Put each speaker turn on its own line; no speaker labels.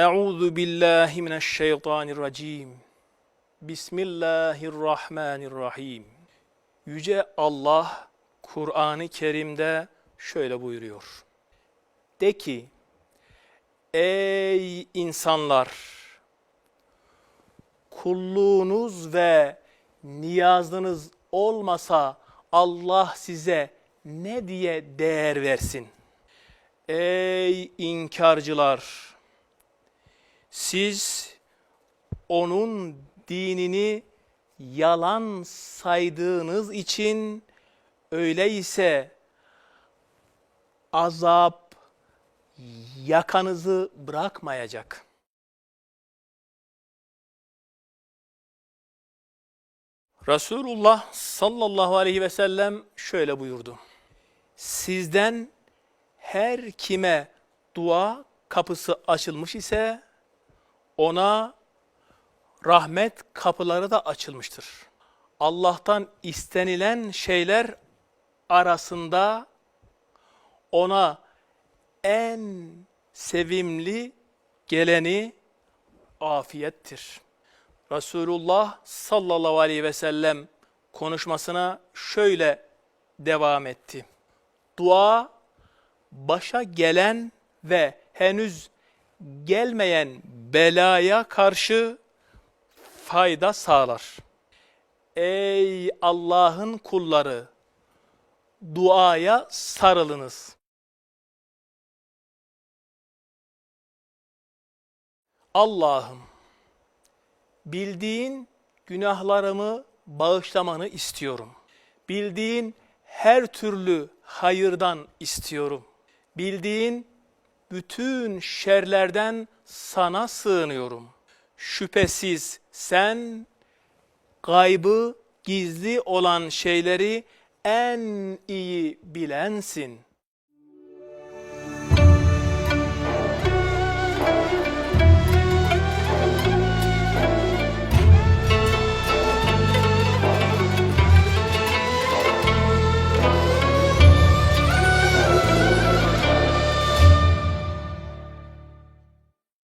Euzu billahi mineşşeytanirracim. Bismillahirrahmanirrahim. Yüce Allah Kur'an-ı Kerim'de şöyle buyuruyor. De ki, ey insanlar, kulluğunuz ve niyazınız olmasa Allah size ne diye değer versin? Ey inkarcılar! Siz onun dinini yalan saydığınız için öyleyse azap yakanızı bırakmayacak. Resulullah sallallahu aleyhi ve sellem şöyle buyurdu. Sizden her kime dua kapısı açılmış ise ona rahmet kapıları da açılmıştır. Allah'tan istenilen şeyler arasında ona en sevimli geleni afiyettir. Resulullah sallallahu aleyhi ve sellem konuşmasına şöyle devam etti. Dua başa gelen ve henüz gelmeyen belaya karşı fayda sağlar. Ey Allah'ın kulları! Duaya sarılınız. Allah'ım bildiğin günahlarımı bağışlamanı istiyorum. Bildiğin her türlü hayırdan istiyorum. Bildiğin bütün şerlerden sana sığınıyorum. Şüphesiz sen gaybı gizli olan şeyleri en iyi bilensin.